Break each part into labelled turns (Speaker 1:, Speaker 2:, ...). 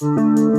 Speaker 1: হ্যাঁ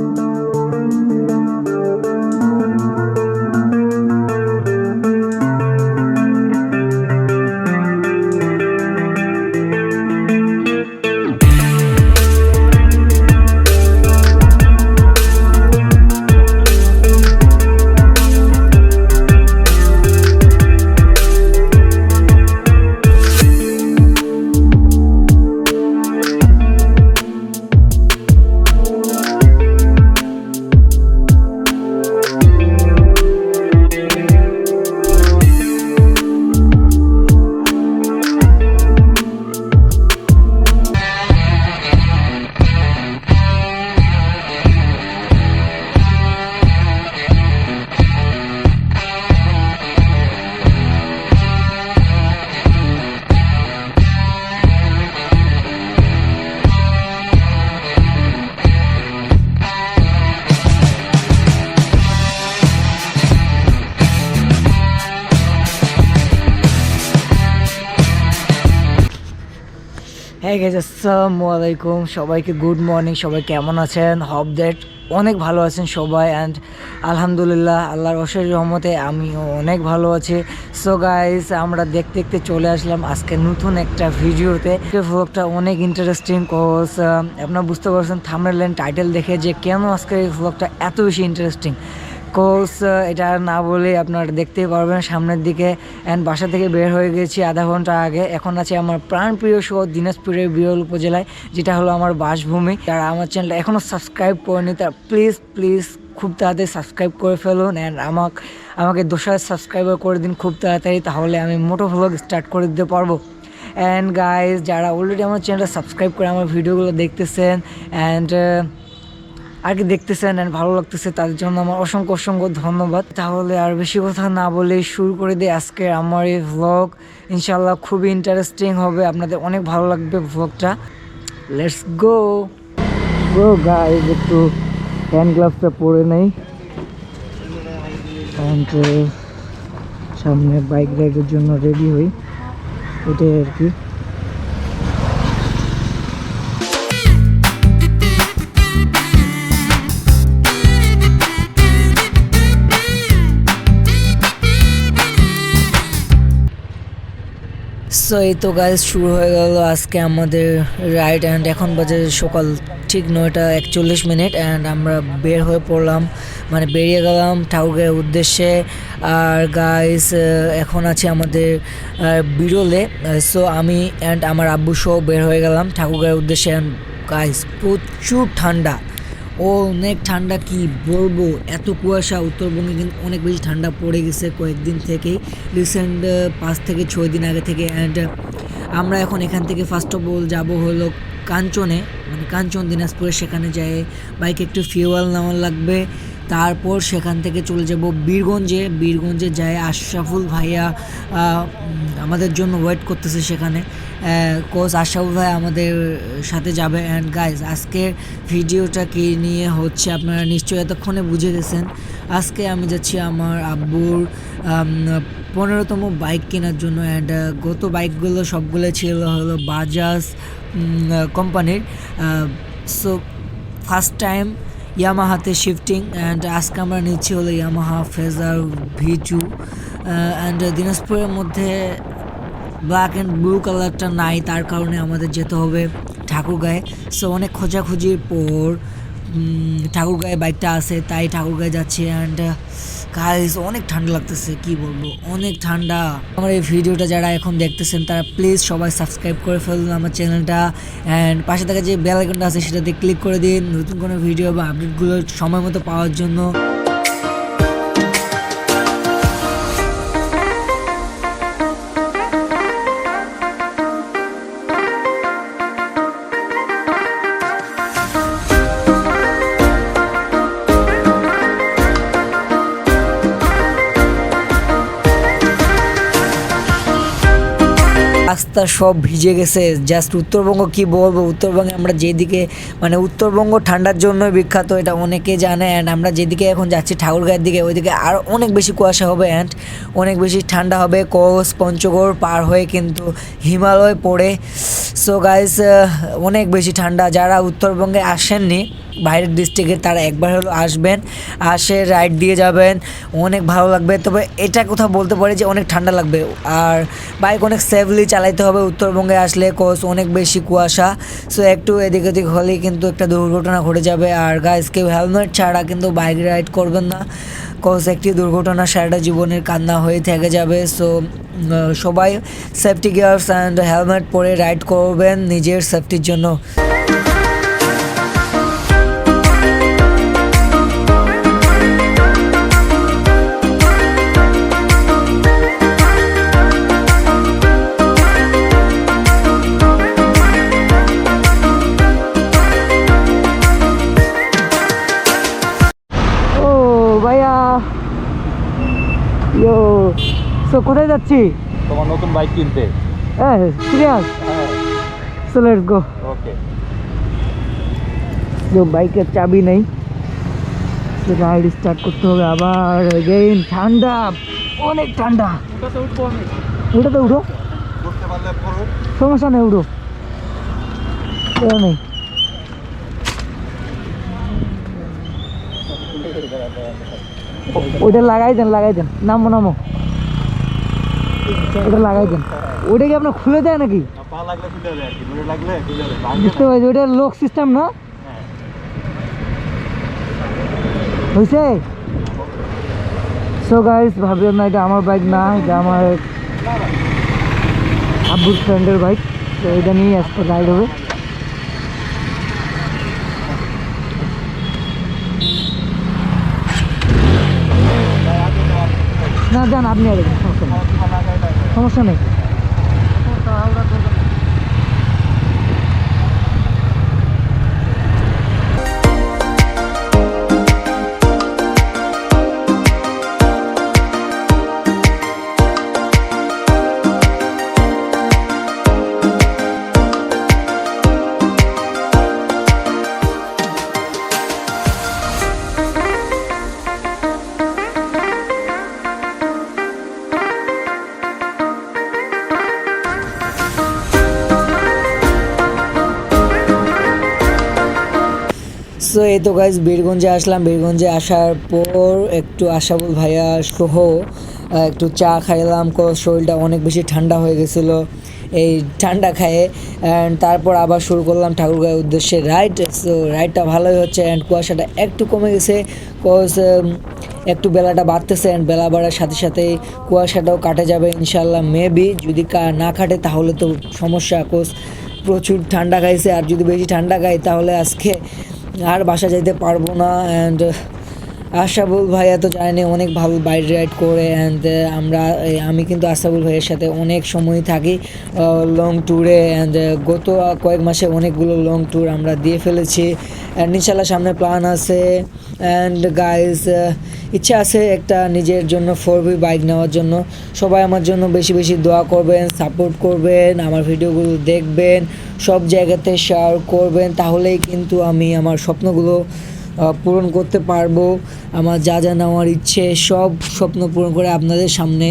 Speaker 1: গেছে আসসালামু আলাইকুম। সবাইকে গুড মর্নিং সবাই কেমন আছেন? হব দ্যাট অনেক ভালো আছেন সবাই অ্যান্ড আলহামদুলিল্লাহ, আল্লাহর অশেষ রহমতে আমিও অনেক ভালো আছি। সো গাইস আমরা দেখতে দেখতে চলে আসলাম আজকে নতুন একটা ভিডিওতে। ভ্লগটা অনেক ইন্টারেস্টিং কোর্স আপনারা বুঝতে পারছেন থামনেল টাইটেল দেখে যে কেন আজকে এই ভ্লগটা এত বেশি ইন্টারেস্টিং কোর্স এটা না বলে আপনারা দেখতেই পারবেন সামনের দিকে। অ্যান্ড বাসা থেকে বের হয়ে গেছি আধা ঘণ্টা আগে। এখন আছে আমার প্রাণপ্রিয় শহর দিনাজপুরের বিরল উপজেলায়, যেটা হলো আমার বাসভূমি। যারা আমার চ্যানেলটা এখনও সাবস্ক্রাইব করেনি তারা প্লিজ প্লিজ খুব তাড়াতাড়ি সাবস্ক্রাইব করে ফেলুন। অ্যান্ড আমাকে আমাকে হাজার সাবস্ক্রাইবার করে দিন খুব তাড়াতাড়ি, তাহলে আমি মোটো ভ্লগ স্টার্ট করে দিতে পারব। অ্যান্ড গাইজ যারা অলরেডি আমার চ্যানেলটা সাবস্ক্রাইব করে আমার ভিডিওগুলো দেখতেছেন অ্যান্ড কি দেখতেছেন অ্যান্ড ভালো লাগতেছে তাদের জন্য আমার অসংখ্য অসংখ্য ধন্যবাদ। তাহলে আর বেশি কথা না বলে শুরু করে দিই আজকে আমার এই ভ্লগ ইনশাল্লাহ খুবই ইন্টারেস্টিং হবে, আপনাদের অনেক ভালো লাগবে ভ্লগটা লেটস গো গো গাইজ একটু হ্যান্ড গ্লাভসটা পরে নেই। অ্যান্ড সামনে বাইক রাইডের জন্য রেডি হই। এটাই আর কি। সো এই তো গাইজ শুরু হয়ে গেল আজকে আমাদের রাইড অ্যান্ড এখন বাজে সকাল ঠিক নয়টা একচল্লিশ মিনিট অ্যান্ড আমরা বের হয়ে পড়লাম মানে বেরিয়ে গেলাম ঠাকুরের উদ্দেশ্যে। আর গাইস এখন আছে আমাদের বিরলে। সো আমি অ্যান্ড আমার আব্বু সহ বের হয়ে গেলাম ঠাকুরের উদ্দেশ্যে। অ্যান্ড গাইস প্রচুর ঠান্ডা। অনেক ঠান্ডা, কি বলব? এত কুয়াশা, উত্তরবঙ্গে কিন্তু অনেক বেশি ঠান্ডা পড়ে গেছে কয়েকদিন থেকেই। রিসেন্ট পাঁচ থেকে ছয় দিন আগে থেকে অ্যান্ড আমরা এখন এখান থেকে ফার্স্ট অফ অল যাব হলো কাঞ্চনে মানে কাঞ্চন, দিনাজপুরে। সেখানে যাই বাইকে একটু ফিউয়াল নেওয়া লাগবে। তারপর সেখান থেকে চলে যাব বীরগঞ্জে। বীরগঞ্জে যায় আশরাফুল ভাইয়া আমাদের জন্য ওয়েট করতেছে সেখানে। কোচ আশরাফুল ভাই আমাদের সাথে যাবে। অ্যান্ড গাইজ আজকের ভিডিওটা কি নিয়ে হচ্ছে আপনারা নিশ্চয়ই এতক্ষণে বুঝে গেছেন। আজকে আমি যাচ্ছি আমার আব্বুর পনেরোতম বাইক কেনার জন্য। অ্যান্ড গত বাইকগুলো সবগুলো ছিল হলো বাজাজ কোম্পানির সো ফার্স্ট টাইম ইয়ামাহাতে শিফটিং অ্যান্ড আজকে আমরা নিচ্ছি হলো Yamaha Fazer V two and দিনাজপুরের মধ্যে ব্ল্যাক অ্যান্ড ব্লু কালারটা নাই, তার কারণে আমাদের যেতে হবে ঠাকুরগাঁয়ে। সো অনেক খোঁজাখুঁজির পর ঠাকুরগাঁয়ে বাইকটা আছে, তাই ঠাকুরগাঁয়ে যাচ্ছি অ্যান্ড গাইস অনেক ঠান্ডা লাগতেছে, কি বলব? অনেক ঠান্ডা। আমার এই ভিডিওটা যারা এখন দেখতেছেন, তারা প্লিজ সবাই সাবস্ক্রাইব করে ফেলুন আমার চ্যানেলটা অ্যান্ড পাশে থাকা যে বেল আইকনটা আছে, সেটাতে ক্লিক করে দিন। নতুন কোনো ভিডিও বা আপডেটগুলো সময় মতো পাওয়ার জন্য। রাস্তা সব ভিজে গেছে। জাস্ট উত্তরবঙ্গ কি বলব? উত্তরবঙ্গে আমরা যেদিকে মানে উত্তরবঙ্গ ঠান্ডার জন্য বিখ্যাত, এটা অনেকে জানে। অ্যান্ড আমরা যেদিকে এখন যাচ্ছি ঠাকুরগাঁয়ের দিকে, ওইদিকে আর অনেক বেশি কুয়াশা হবে অ্যান্ড অনেক বেশি ঠান্ডা হবে। কোস পঞ্চগড় পার হয়ে কিন্তু হিমালয় পড়ে। সো গাইস অনেক বেশি ঠান্ডা। যারা উত্তরবঙ্গে আসেননি বাইরের ডিস্ট্রিক্টে তারা একবার হলো আসবেন, আসে রাইড দিয়ে যাবেন, অনেক ভালো লাগবে। তবে এটা কোথাও বলতে পারি যে অনেক ঠান্ডা লাগবে। আর বাইক অনেক সেফলি চালাইতে হবে, উত্তরবঙ্গে আসলে কোস অনেক বেশি কুয়াশা। সো একটু এদিক ওদিক হলেই কিন্তু একটা দুর্ঘটনা ঘটে যাবে। আর গাইজ কেউ হেলমেট ছাড়া কিন্তু বাইক রাইড করবেন না। কোস একটি দুর্ঘটনা সারাটা জীবনের কান্না হয়ে থেকে যাবে। সো সবাই সেফটি গিয়ার্স অ্যান্ড হেলমেট পরে রাইড করবেন নিজের সেফটির জন্য। সো কোথায় যাচ্ছি?
Speaker 2: তোমার নতুন বাইক কিনতে।
Speaker 1: হ্যাঁ serious? So let's go
Speaker 2: okay
Speaker 1: তো বাইকের চাবি নেই। রাইড স্টার্ট করতে হবে আবার এগেইন ঠান্ডা অনেক ঠান্ডা।
Speaker 2: ওটাতে আমি।
Speaker 1: ওটাতে উঠো। সমস্যা নেই উঠো। নেই। ওটা লাগাই দেন লাগাই দেন। নামো নামো। ওটা লাগাই দেন। ওটা কি আপনার খুলে দেয় নাকি?
Speaker 2: পা লাগলে খুলে যাবে আর কি দূরে লাগলে খুলে যাবে
Speaker 1: বুঝতে পারছি ওটা লক সিস্টেম না?
Speaker 2: হ্যাঁ
Speaker 1: হয়েছে? সো গাইস ভাববেন না এটা আমার বাইক না এটা আমার আব্বুর ফ্রেন্ডের বাইক তো এটা নিয়ে আজকে রাইড হবে। না যান আপনি আগে যান, সমস্যা নেই সমস্যা নেই। সো এই তো গাইজ বীরগঞ্জে আসলাম। বীরগঞ্জে আসার পর একটু আশাবুল ভাইয়া সহ একটু চা খাইলাম। শরীরটা অনেক বেশি ঠান্ডা হয়ে গেছিল। এই ঠান্ডা খায়ে অ্যান্ড তারপর আবার শুরু করলাম ঠাকুরগাঁয়ের উদ্দেশ্যে রাইড সো রাইডটা ভালোই হচ্ছে অ্যান্ড কুয়াশাটা একটু কমে গেছে। কজ একটু বেলাটা বাড়তেছে অ্যান্ড বেলা বাড়ার সাথে সাথে কুয়াশাটাও কাটে যাবে ইনশাল্লাহ মেবি যদি না কাটে, তাহলে তো সমস্যা। কোস, প্রচুর ঠান্ডা খাইছে, আর যদি বেশি ঠান্ডা খাই, তাহলে আজকে আর বাসা যাইতে পারব না অ্যান্ড আশাবুল ভাইয়া তো জানি অনেক ভালো বাইক রাইড করে অ্যান্ড আমরা আমি কিন্তু আশাবুল ভাইয়ের সাথে অনেক সময় থাকি লং ট্যুরে অ্যান্ড গত কয়েক মাসে অনেকগুলো লং ট্যুর আমরা দিয়ে ফেলেছি অ্যান্ড ইনশাল্লাহ সামনে প্ল্যান আছে অ্যান্ড গাইজ ইচ্ছা আছে একটা নিজের জন্য ফোর বি বাইক নেওয়ার জন্য, সবাই আমার জন্য বেশি বেশি দোয়া করবেন সাপোর্ট করবেন, আমার ভিডিওগুলো দেখবেন, সব জায়গাতে শেয়ার করবেন, তাহলেই কিন্তু আমি আমার স্বপ্নগুলো পূরণ করতে পারব। আমার যা যা নেওয়ার ইচ্ছে, সব স্বপ্ন পূরণ করে আপনাদের সামনে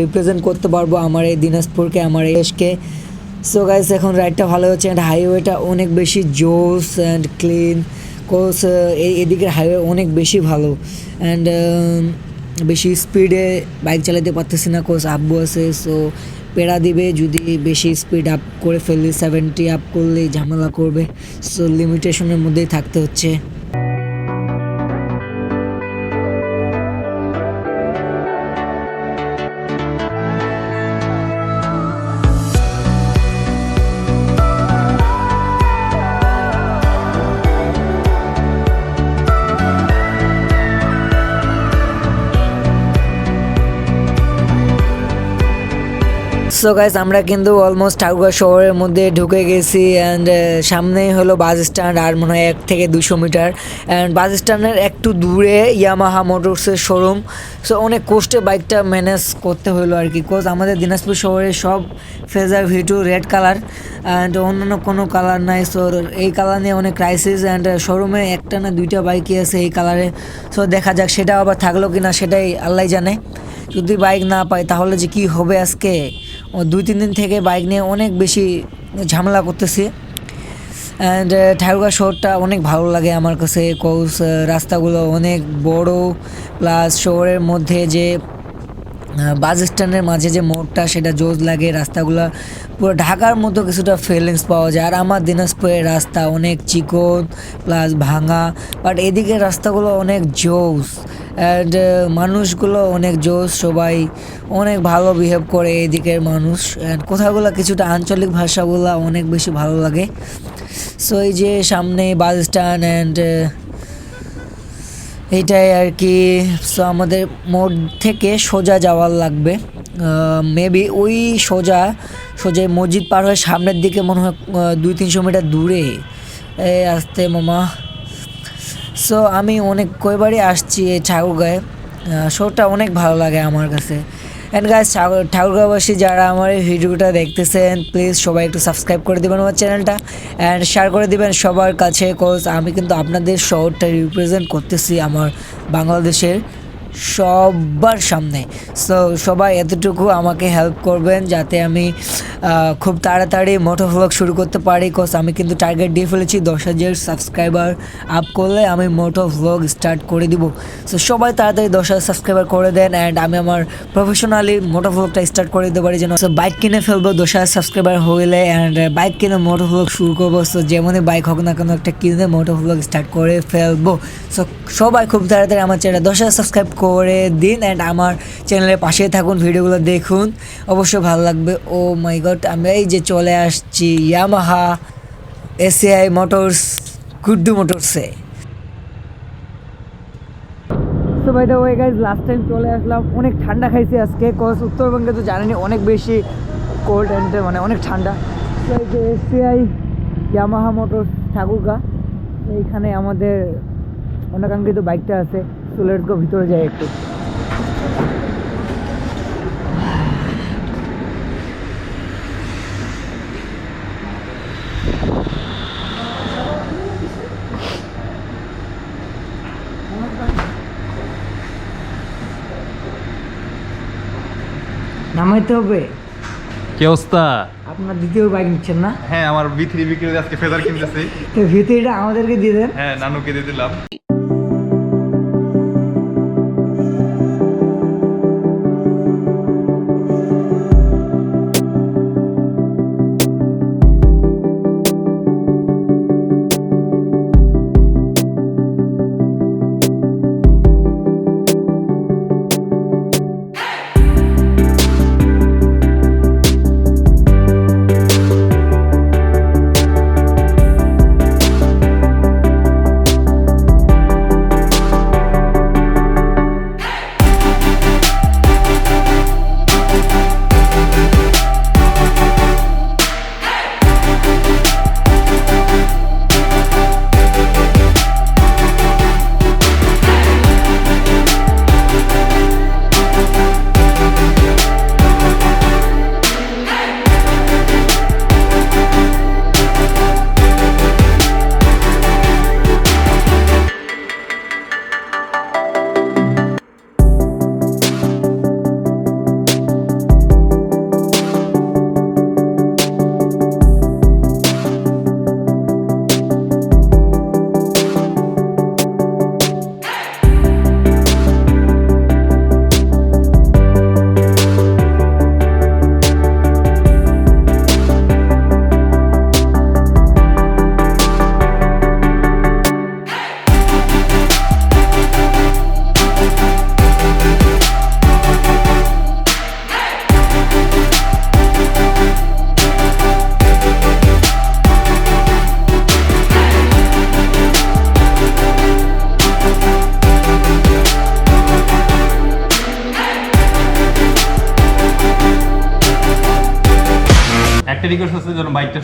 Speaker 1: রিপ্রেজেন্ট করতে পারব আমার এই দিনাজপুরকে, আমার এই দেশকে। সো গাইস এখন রাইডটা ভালো হচ্ছে অ্যান্ড হাইওয়েটা অনেক বেশি জোস অ্যান্ড ক্লিন কোর্স এই এদিকের হাইওয়ে অনেক বেশি ভালো। অ্যান্ড বেশি স্পিডে বাইক চালাতে পারতেছি না কোর্স আব্বু আছে সো পেড়া দিবে, যদি বেশি স্পিড আপ করে ফেললি সেভেন্টি আপ করলে, ঝামেলা করবে। সো লিমিটেশনের মধ্যেই থাকতে হচ্ছে। সো গাইস আমরা কিন্তু অলমোস্ট ঠাকুরগাঁও শহরের মধ্যে ঢুকে গেছি অ্যান্ড সামনেই হলো বাস স্ট্যান্ড আর মনে হয় এক থেকে দুশো মিটার অ্যান্ড বাস স্ট্যান্ডের একটু দূরে ইয়ামাহা মোটরসের শোরুম সো অনেক কষ্টে বাইকটা ম্যানেজ করতে হলো আর কি কোজ আমাদের দিনাজপুর শহরে সব Fazer V two red colour and অন্যান্য কোনো কালার নাই। সো এই কালার নিয়ে অনেক ক্রাইসিস অ্যান্ড শোরুমে একটা না দুইটা বাইকই আছে এই কালারে সো দেখা যাক সেটা আবার থাকল কি না সেটাই আল্লাহ জানে। যদি বাইক না পাই তাহলে যে কি হবে আজকে? দুই, তিন দিন থেকে বাইক নিয়ে অনেক বেশি ঝামেলা করতেছি। অ্যান্ড ঠাকুরগাঁ শহরটা অনেক ভালো লাগে আমার কাছে। কৌস রাস্তাগুলো অনেক বড়। প্লাস শহরের মধ্যে যে বাস স্ট্যান্ডের মাঝে যে মোড়টা, সেটা জোজ লাগে। রাস্তাগুলো পুরো ঢাকার মতো কিছুটা ফিলিংস পাওয়া যায়। আর আমার দিনাজপুরের রাস্তা অনেক চিকন প্লাস ভাঙা। বাট এদিকে রাস্তাগুলো অনেক জোস। অ্যান্ড মানুষগুলো অনেক জোস, সবাই অনেক ভালো বিহেভ করে এদিকের মানুষ। অ্যান্ড কথাগুলো কিছুটা আঞ্চলিক ভাষাগুলো অনেক বেশি ভালো লাগে। সো এই যে সামনে বাস স্ট্যান্ড অ্যান্ড এইটাই আর কি। সো আমাদের মোড় থেকে সোজা যাওয়ার লাগবে। মেবি ওই সোজা সোজা মসজিদ পার হয়ে সামনের দিকে মনে হয় দুই তিনশো মিটার দূরে। এই আসতে মামা। সো আমি অনেক কয়বারই আসছি এই ঠাকুরগাঁয়ে শোটা অনেক ভালো লাগে আমার কাছে। অ্যান্ড গাছ ঠাকুরগাঁওবাসী যারা আমার এই ভিডিওটা দেখতেছেন প্লিজ সবাই একটু সাবস্ক্রাইব করে দেবেন আমার চ্যানেলটা অ্যান্ড শেয়ার করে দেবেন সবার কাছে কোজ আমি কিন্তু আপনাদের শহরটা রিপ্রেজেন্ট করতেছি আমার বাংলাদেশের। সবার সামনে। সো সবাই এতটুকু আমাকে হেল্প করবেন যাতে আমি খুব তাড়াতাড়ি মোটো ভ্লগ শুরু করতে পারি। কোস আমি কিন্তু টার্গেট দিয়ে ফেলেছি, দশ হাজার সাবস্ক্রাইবার আপ করলে আমি মোটো ভ্লগ স্টার্ট করে দিব। সো সবাই তাড়াতাড়ি দশ হাজার সাবস্ক্রাইবার করে দেন অ্যান্ড আমি আমার প্রফেশনালি মোটো ভ্লগটা স্টার্ট করে দিতে পারি যেন সো বাইক কিনে ফেলব, দশ হাজার সাবস্ক্রাইবার হইলে অ্যান্ড বাইক কিনে মোটো ভ্লগ শুরু করব। সো যেমনই বাইক হোক না কেন একটা কিনে মোটো ভ্লগ স্টার্ট করে ফেলব। সো সবাই খুব তাড়াতাড়ি আমার চ্যানেল দশ হাজার সাবস্ক্রাইব করে দিন অ্যান্ড আমার চ্যানেলের পাশে থাকুন, ভিডিওগুলো দেখুন। অবশ্যই ভালো লাগবে। ও মাই গড আমি এই যে চলে আসছি ইয়ামাহা এসিআই মোটরস গুড্ডু মোটরসে তো ভাই ওই গাইজ লাস্ট টাইম চলে আসলাম। অনেক ঠান্ডা খাইছি আজকে কজ উত্তরবঙ্গে তো জানেনি অনেক বেশি কোল্ড অ্যান্ড মানে অনেক ঠান্ডা। এসিআই ইয়ামাহা মোটর ঠাকুরগা, এইখানে আমাদের অনাকাঙ্ক্ষিত বাইকটা আছে। তো লেটস গো ভিতরে যাই একটু। নামাইতে হবে?
Speaker 2: কি অবস্থা?
Speaker 1: আপনার দ্বিতীয় বাইক নিচ্ছেন না?
Speaker 2: হ্যাঁ আমার বি থ্রি বিক্রি আজকে ফেদার কিনতেছি।
Speaker 1: তো ভিতরিটা আমাদেরকে দিয়ে দেন।
Speaker 2: হ্যাঁ নানুকে দিয়ে দিলাম।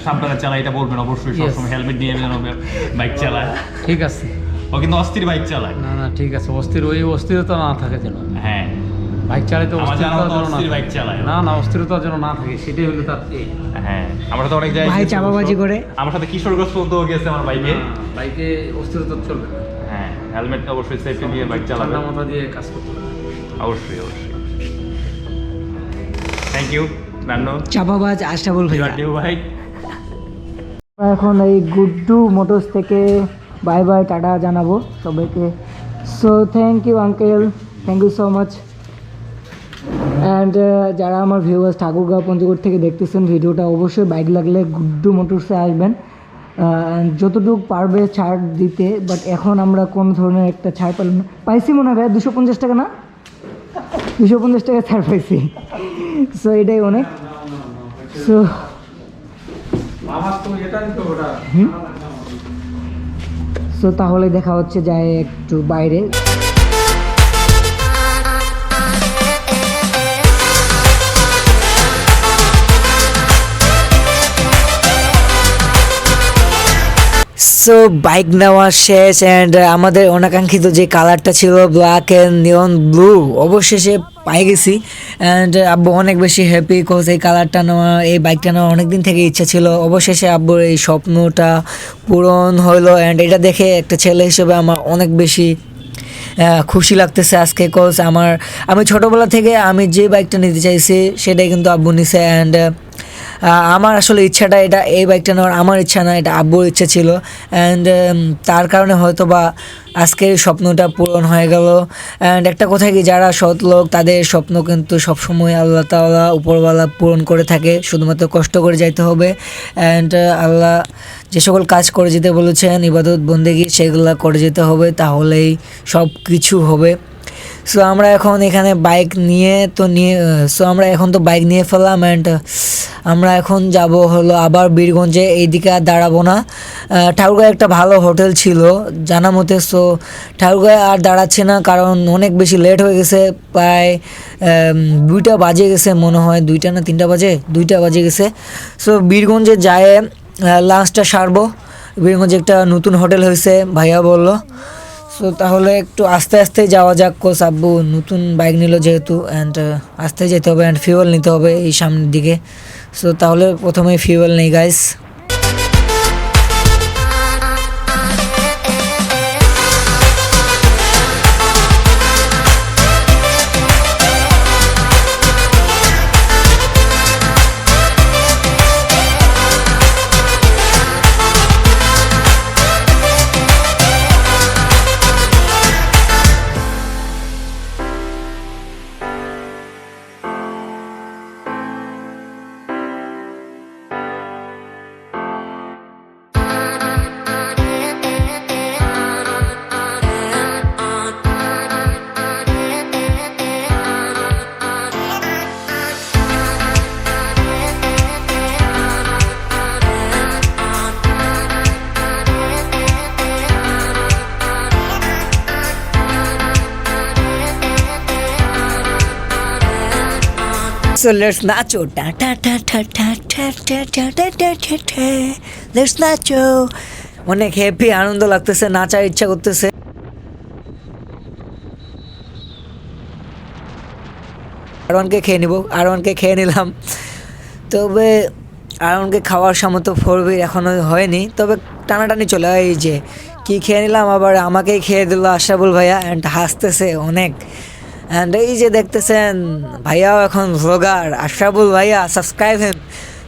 Speaker 2: সাবধানে চালায় এটা বলবেন অবশ্যই. সবসময় হেলমেট নিয়ে যেন বাইক চালায়।
Speaker 3: ঠিক আছে।
Speaker 2: ও কিন্তু অস্থির বাইক চালায়।
Speaker 3: না না ঠিক আছে অস্থির ওই অস্থিরতা না থাকে যেন।
Speaker 2: হ্যাঁ।
Speaker 3: বাইক চালাইতে অস্থিরতা না
Speaker 2: অস্থির বাইক চালায়।
Speaker 3: না না অস্থিরতা যেন না থাকে সেটাই হলো তার এই।
Speaker 2: হ্যাঁ আমরা তো অনেক জায়গায়
Speaker 1: ভাই চাপাবাজি করে?
Speaker 2: আমার সাথে কিশোরগঞ্জ পর্যন্ত গেছে আমার বাইকে
Speaker 3: বাইকে অস্থিরতা চলবে
Speaker 2: হ্যাঁ হেলমেট অবশ্যই সেফটি নিয়ে বাইক চালাবে।
Speaker 3: ঠান্ডা মাথা দিয়ে কাজ করতে হবে।
Speaker 2: অবশ্যই অবশ্যই। Thank you Nannu.
Speaker 1: চাপাবাজ আশরাফুল ভাইয়া।
Speaker 2: ইউ ভাই
Speaker 1: এখন এই গুড্ডু মোটরস থেকে বাই বাই টাটা জানাব সবাইকে। So thank you uncle thank you so much and যারা আমার ভিউয়ার্স ঠাকুরগাঁও, পঞ্চগড় থেকে দেখতেছেন ভিডিওটা, অবশ্যই বাইক লাগলে গুড্ডু মোটরসে আসবেন। And যতটুকু পারবে ছাড় দিতে বাট এখন আমরা কোন ধরনের একটা ছাড় পেলাম না পাইছি মনে হয় দুশো পঞ্চাশ টাকা না? দুশো পঞ্চাশ টাকা ছাড় পাইছি। সো এটাই অনেক। সো
Speaker 3: আমার তো এটা তো ওটা
Speaker 1: সো তাহলে দেখা হচ্ছে যায় একটু বাইরে। সো বাইক নেওয়া শেষ অ্যান্ড আমাদের অনাকাঙ্ক্ষিত যে কালারটা ছিল ব্ল্যাক অ্যান্ড নিয়ন ব্লু অবশেষে পাই গেছি। অ্যান্ড আব্বু অনেক বেশি হ্যাপি কোজ এই কালারটা নেওয়া, এই বাইকটা নেওয়া অনেক দিন থেকে ইচ্ছা ছিল। অবশেষে আব্বুর এই স্বপ্নটা পূরণ হলো অ্যান্ড এটা দেখে একটা ছেলে হিসেবে আমার অনেক বেশি খুশি লাগতেছে আজকে কোজ আমার, আমি ছোটোবেলা থেকে আমি যে বাইকটা নিতে চাইছি সেটাই কিন্তু আব্বু নিছে অ্যান্ড আমার আসলে ইচ্ছাটা এটা, এই বাইকটা নেওয়ার আমার ইচ্ছা না, এটা আব্বুর ইচ্ছা ছিল। অ্যান্ড তার কারণে হয়তো বা আজকের স্বপ্নটা পূরণ হয়ে গেল। অ্যান্ড একটা কথা কি, যারা সৎ লোক, তাদের স্বপ্ন কিন্তু সবসময় আল্লাহ তাআলা উপরওয়ালা পূরণ করে থাকে। শুধুমাত্র কষ্ট করে যাইতে হবে। অ্যান্ড আল্লাহ যে সকল কাজ করে যেতে বলেছেন, ইবাদত, বন্দেগী, সেগুলো করে যেতে হবে। তাহলেই সব কিছু হবে। সো আমরা এখন এখানে বাইক নিয়ে তো নিয়ে সো আমরা এখন তো বাইক নিয়ে ফেললাম অ্যান্ড আমরা এখন যাব হলো আবার বীরগঞ্জে, এইদিকে আর দাঁড়াবো না। ঠাকুরগাঁয়ে একটা ভালো হোটেল ছিল, জানা মতে সো ঠাকুরগাঁয়ে আর দাঁড়াচ্ছে না কারণ অনেক বেশি লেট হয়ে গেছে, প্রায় দুইটা বাজে গেছে মনে হয়, দুইটা না তিনটা বাজে? দুইটা বাজে গেছে। সো বীরগঞ্জে যায় লাঞ্চটা সারবো। বীরগঞ্জে একটা নতুন হোটেল হয়েছে, ভাইয়া বলল। সো তাহলে একটু আস্তে আস্তে যাওয়া যাক কোচ আব্বু নতুন বাইক নিল যেহেতু অ্যান্ড আস্তে যেতে হবে অ্যান্ড ফিউয়েল নিতে হবে এই সামনের দিকে। সো তাহলে প্রথমে ফিউয়েল নেই guys So let's nacho. Let's nacho. অনেক হ্যাপি আনন্দ লাগতেছে নাচার ইচ্ছা করতেছে আর ওয়ানকে খেয়ে নিব আর ওয়ানকে খেয়ে নিলাম তবে আর ওয়ানকে খাওয়ার সামর্থ্য ফোরবির এখনও হয়নি তবে টানাটানি চলে হয় এই যে কি খেয়ে নিলাম আবার আমাকেই খেয়ে দিল আশরাফুল ভাইয়া অ্যান্ড হাসতেছে অনেক অ্যান্ড এই যে দেখতেছেন, ভাইয়াও এখন ভ্লগার আশরাফুল ভাইয়া সাবস্ক্রাইব হেন।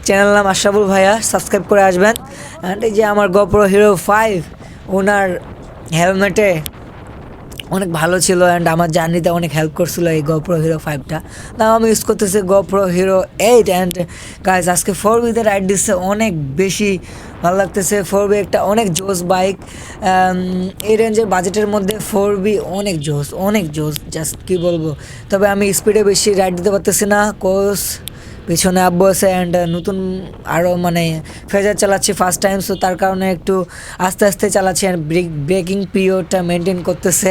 Speaker 1: চ্যানেল নাম আশরাফুল ভাইয়া সাবস্ক্রাইব করে আসবেন। অ্যান্ড এই যে আমার গপ্র হিরো ফাইভ ওনার হেলমেটে অনেক ভালো ছিল অ্যান্ড আমার জার্নিতে অনেক হেল্প করছিল এই গোপ্রো হিরো ফাইভটা তাও আমি ইউজ করতেছি GoPro Hero eight and guys আজকে ফোর বিতে রাইড দিচ্ছে অনেক বেশি ভালো লাগতেছে। ফোর বি একটা অনেক জোস বাইক এই রেঞ্জের বাজেটের মধ্যে ফোর বি অনেক জোস অনেক জোস জাস্ট কী বলব? তবে আমি স্পিডে বেশি রাইড দিতে পারতেছি না কোর্স পিছনে আব্বু আছে অ্যান্ড নতুন আরও মানে ফেজার চালাচ্ছি ফার্স্ট টাইম সো তার কারণে একটু আস্তে আস্তে চালাচ্ছি অ্যান্ড ব্রেক ব্রেকিং পিরিয়ডটা মেনটেন করতেছে।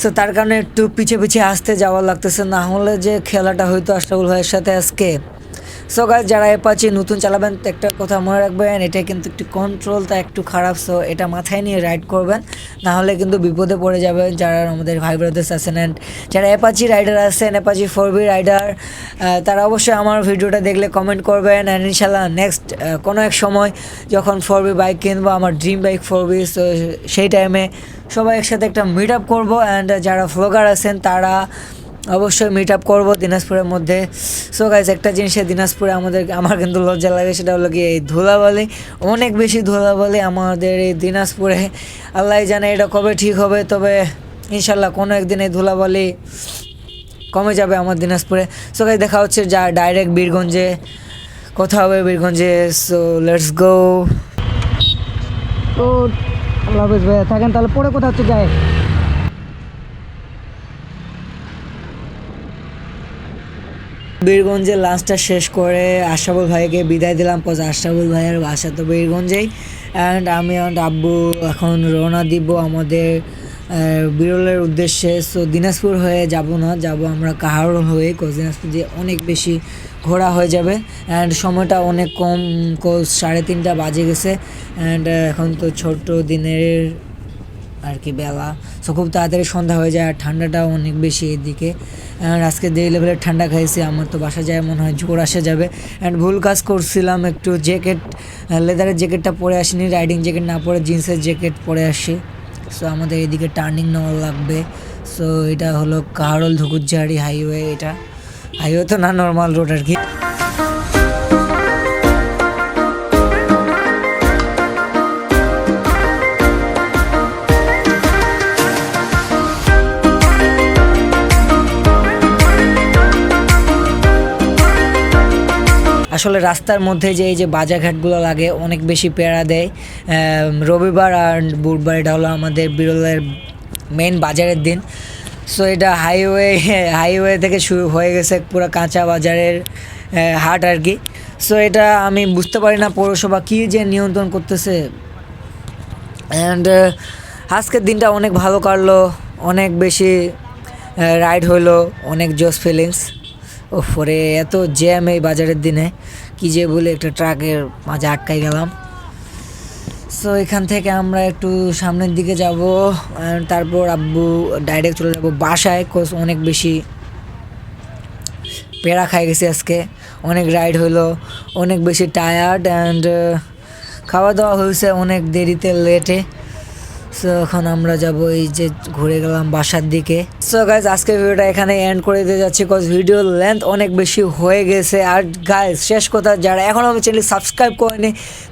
Speaker 1: সো তার কারণে একটু পিছিয়ে পিছিয়ে আসতে যাওয়া লাগতেছে, না হলে যে খেলাটা হয়তো আশরাফুল ভাইয়ের সাথে আজকে। সো গাছ যারা অ্যাপাচি নতুন চালাবেন, তো একটা কথা মনে রাখবেন, এটা কিন্তু একটু কন্ট্রোলটা একটু খারাপ সো এটা মাথায় নিয়ে রাইড করবেন। না হলে কিন্তু বিপদে পড়ে যাবেন যারা আমাদের ভাই ব্রাদার্স আছেন অ্যান্ড যারা অ্যাপাচি রাইডার আছেন অ্যাপাচি ফোর বি রাইডার তারা অবশ্যই আমার ভিডিওটা দেখলে কমেন্ট করবেন অ্যান্ড ইনশাল্লাহ নেক্সট কোনো এক সময় যখন ফোর বি বাইক কিনবো, আমার dream bike four B so সেই টাইমে সবাই একসাথে একটা মিট আপ করব অ্যান্ড যারা ভ্লগার আছেন, তারা অবশ্যই মিট আপ করব দিনাজপুরের মধ্যে। সো গাইজ একটা জিনিসে দিনাজপুরে আমাদের, আমার কিন্তু লজ্জা লাগে, সেটা হলো কি এই ধুলাবালি। অনেক বেশি ধুলাবালি আমাদের এই দিনাজপুরে। আল্লাহ জানে এটা কবে ঠিক হবে, তবে ইনশাল্লাহ কোনো একদিন এই ধুলাবালি কমে যাবে আমার দিনাজপুরে। সো গাইজ দেখা হচ্ছে যা ডাইরেক্ট বীরগঞ্জে। কোথা হবে বীরগঞ্জে সো লেটস গো তো আল্লাহ ভাইয়া, থাকেন তাহলে পরে কোথা হচ্ছে যায় বীরগঞ্জে লাঞ্চটা শেষ করে আশরাফুল ভাইকে বিদায় দিলাম পর আশরাফুল ভাইয়ের বাসা তো বীরগঞ্জেই। অ্যান্ড আমি অ্যান্ড আব্বু এখন রওনা দিব আমাদের বিরলের উদ্দেশ্যে। সো দিনাজপুর হয়ে যাব না, যাব আমরা কাহারোল হয়ে কোচ দিনাজপুর দিয়ে অনেক বেশি ঘোরা হয়ে যাবে। অ্যান্ড সময়টা অনেক কম কোচ সাড়ে তিনটা বাজে গেছে। অ্যান্ড এখন তো ছোট দিনের আর কি বেলা। সো খুব তাড়াতাড়ি সন্ধ্যা হয়ে যায় আর ঠান্ডাটাও অনেক বেশি এদিকে। আর আজকে যে লেভেলের ঠান্ডা খাইছি, আমার তো বাসা যায় মনে হয় জোর আসা যাবে। অ্যান্ড ভুল কাজ করছিলাম একটু জ্যাকেট লেদারের জ্যাকেটটা পরে আসিনি রাইডিং জ্যাকেট না পরে জিন্সের জ্যাকেট পরে আসি। সো আমাদের এদিকে টার্নিং নেওয়া লাগবে। সো এটা হলো কাহারল ধুকুরঝাড়ি হাইওয়ে এটা। হাইওয়ে তো না নর্মাল রোড আর কি। আসলে রাস্তার মধ্যে যে এই যে বাজারঘাটগুলো লাগে, অনেক বেশি পেড়া দেয়। রবিবার আর বুধবার এটা হলো আমাদের বিরলের মেন বাজারের দিন। সো এটা হাইওয়ে হাইওয়ে থেকে শুরু হয়ে গেছে পুরো কাঁচা বাজারের হাট আর কি। সো এটা আমি বুঝতে পারি না পৌরসভা কী যে নিয়ন্ত্রণ করতেছে। অ্যান্ড আজকের দিনটা অনেক ভালো কাটলো, অনেক বেশি রাইড হইল অনেক জোস ফিলিংস ও পরে এত জ্যাম এই বাজারের দিনে। কি যে বলে একটা ট্রাকের মাঝে আটকাই গেলাম। সো এখান থেকে আমরা একটু সামনের দিকে যাব তারপর আব্বু ডাইরেক্ট চলে যাব বাসায় কোচ অনেক বেশি পেড়া খাই গেছি আজকে। অনেক রাইড হইল অনেক বেশি টায়ার্ড অ্যান্ড খাওয়া দাওয়া হয়েছে অনেক দেরিতে লেটে সো এখন আমরা যাব এই যে ঘুরে গেলাম বাসার দিকে। সো গাইজ আজকে ভিডিওটা এখানে এন্ড করে দিতে যাচ্ছি কজ ভিডিও লেন্থ অনেক বেশি হয়ে গেছে। আর গাইজ শেষ কথা, যারা এখনও আমার চ্যানেল সাবস্ক্রাইব করেনি,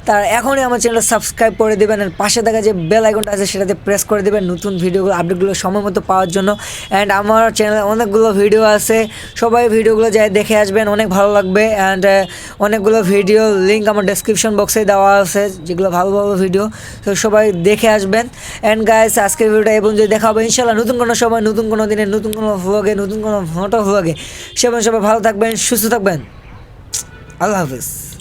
Speaker 1: তারা এখনই আমার চ্যানেল সাবস্ক্রাইব করে দেবেন। আর পাশে থাকা যে বেল আইকনটা আছে, সেটাতে প্রেস করে দেবেন নতুন ভিডিওগুলো আপডেটগুলো সময় মতো পাওয়ার জন্য। অ্যান্ড আমার চ্যানেলে অনেকগুলো ভিডিও আছে। সবাই ভিডিওগুলো যাই দেখে আসবেন, অনেক ভালো লাগবে। অ্যান্ড অনেকগুলো ভিডিও লিঙ্ক আমার ডেসক্রিপশন বক্সে দেওয়া আছে, যেগুলো ভালো ভালো ভিডিও তো সবাই দেখে আসবেন। অ্যান্ড গাইস আজকের ভিডিওটা এবং যদি দেখা হবে ইনশাল্লাহ নতুন কোনো সময়, নতুন কোনো দিনে, নতুন কোনো ভ্লগে নতুন কোনো ফটো ভ্লগে সেমন সবাই ভালো থাকবেন, সুস্থ থাকবেন। আল্লাহ হাফিজ।